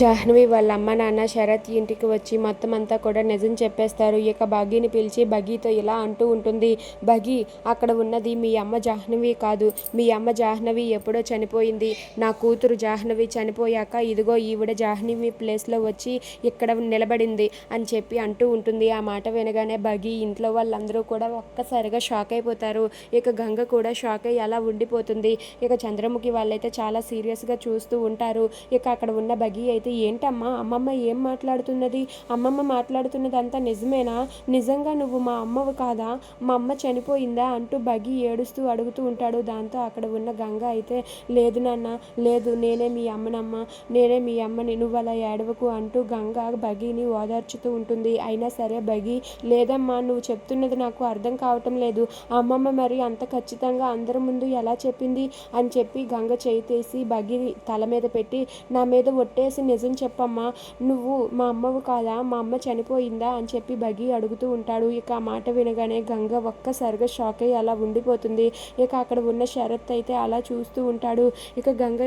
జాహ్నవి వాళ్ళ అమ్మ నాన్న శరత్ ఇంటికి వచ్చి మొత్తం అంతా కూడా నిజం చెప్పేస్తారు. ఇక బగీని పిలిచి బగీతో ఇలా అంటూ ఉంటుంది. బగీ అక్కడ ఉన్నది మీ అమ్మ జాహ్నవి కాదు. మీ అమ్మ జాహ్నవి ఎప్పుడో చనిపోయింది. నా కూతురు జాహ్నవి చనిపోయాక ఇదిగో ఈవిడ జాహ్నవి ప్లేస్లో వచ్చి ఇక్కడ నిలబడింది అని చెప్పి అంటూ ఉంటుంది. ఆ మాట వినగానే బగీ ఇంట్లో వాళ్ళందరూ కూడా ఒక్కసారిగా షాక్ అయిపోతారు. ఇక గంగ కూడా షాక్ అయ్యి అలా ఉండిపోతుంది. ఇక చంద్రముఖి వాళ్ళైతే చాలా సీరియస్గా చూస్తూ ఉంటారు. ఇక అక్కడ ఉన్న బగీ అయితే ఏంటమ్మా? అమ్మమ్మ ఏం మాట్లాడుతున్నది? అమ్మమ్మ మాట్లాడుతున్నది అంతా నిజమేనా? నిజంగా నువ్వు మా అమ్మవు కాదా? మా అమ్మ చనిపోయిందా? అంటూ బగి ఏడుస్తూ అడుగుతూ ఉంటాడు. దాంతో అక్కడ ఉన్న గంగ అయితే లేదు నాన్న లేదు నేనే మీ అమ్మనమ్మ నేనే మీ అమ్మని నువ్వు అలా ఏడవకు అంటూ గంగ బగిని ఓదార్చుతూ ఉంటుంది. అయినా సరే బగి లేదమ్మా నువ్వు చెప్తున్నది నాకు అర్థం కావటం లేదు. అమ్మమ్మ మరి అంత ఖచ్చితంగా అందరి ముందు ఎలా చెప్పింది? అని చెప్పి గంగ చేయి తీసి బగి తల మీద పెట్టి నా మీద ఒట్టేసి నిజం చెప్పమ్మా. నువ్వు మా అమ్మవు కాదా? మా అమ్మ చనిపోయిందా? అని చెప్పి బగి అడుగుతూ ఉంటాడు. ఇక ఆ మాట వినగానే గంగ ఒక్కసారిగా షాక్ అయ్యి అలా ఉండిపోతుంది. ఇక అక్కడ ఉన్న శరత్ అయితే అలా చూస్తూ ఉంటాడు. ఇక గంగ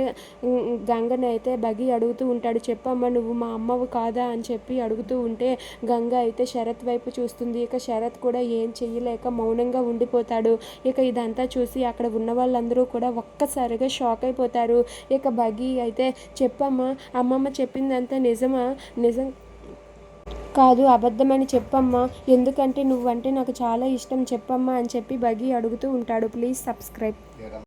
గంగని అయితే బగి అడుగుతూ ఉంటాడు. చెప్పమ్మా నువ్వు మా అమ్మవు కాదా? అని చెప్పి అడుగుతూ ఉంటే గంగ అయితే శరత్ వైపు చూస్తుంది. ఇక శరత్ కూడా ఏం చెయ్యలేక మౌనంగా ఉండిపోతాడు. ఇక ఇదంతా చూసి అక్కడ ఉన్న వాళ్ళందరూ కూడా ఒక్కసారిగా షాక్ అయిపోతారు. ఇక బగి అయితే చెప్పమ్మా అమ్మమ్మ చెప్పిందంతా నిజమా? నిజం కాదు అబద్ధమని చెప్పమ్మా. ఎందుకంటే నువ్వంటే నాకు చాలా ఇష్టం చెప్పమ్మా అని చెప్పి బగి అడుగుతూ ఉంటాడు. Please subscribe.